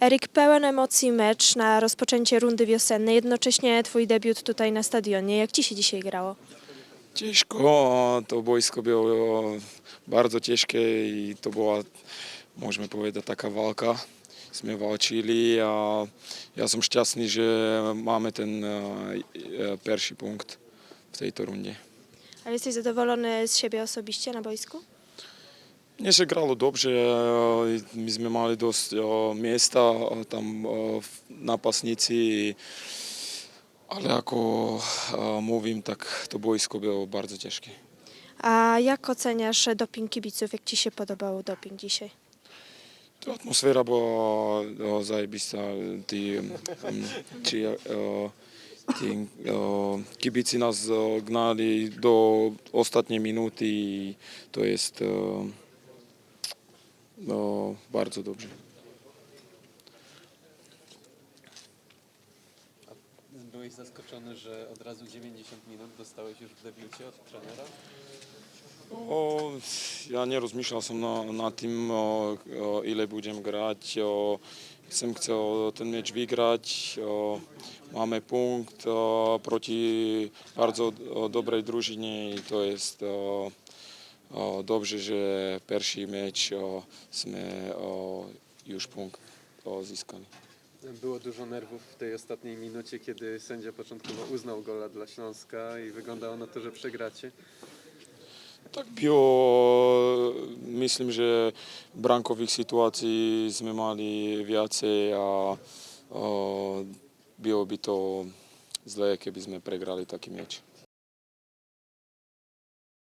Eryk, pełen emocji mecz na rozpoczęcie rundy wiosennej, jednocześnie twój debiut tutaj na stadionie. Jak ci się dzisiaj grało? Ciężko, to boisko było bardzo ciężkie i to była, możemy powiedzieć, taka walka. My walczyli, a ja jestem szczęśliwy, że mamy ten e, e, pierwszy punkt w tej rundzie. Ale jesteś zadowolony z siebie osobiście na boisku? Nie, že gralo dobře, e, my sme mali dosť e, miesta e, tam v napasnici, ale ako mówim, tak to boisko było bardzo ciężkie. A jak oceniasz doping kibiców? Jak Ci się podobał doping dzisiaj? To atmosfera była o, zajebista. Ty, czy, o, ty, o, kibici nas gnali do ostatniej minuty. To jest... O, no, bardzo dobrze. Byłeś zaskoczony, że od razu 90 minut dostałeś już w debiucie od trenera? O, ja nie rozmyślał sam na, na tym, o, o, ile będziemy grać. O, Sam chcę ten mecz wygrać. O, mamy punkt o, proti bardzo o, dobrej drużynie i to jest o, o, dobrze, że pierwszy mecz o, jsme o, już punkt o, zyskali. Było dużo nerwów w tej ostatniej minucie, kiedy sędzia początkowo uznał gola dla Śląska i wyglądało na to, że przegracie. Tak było, myślę, że brankowych sytuacji sme mali viacej a o, byłoby to zle, keby sme pregrali taký mieč.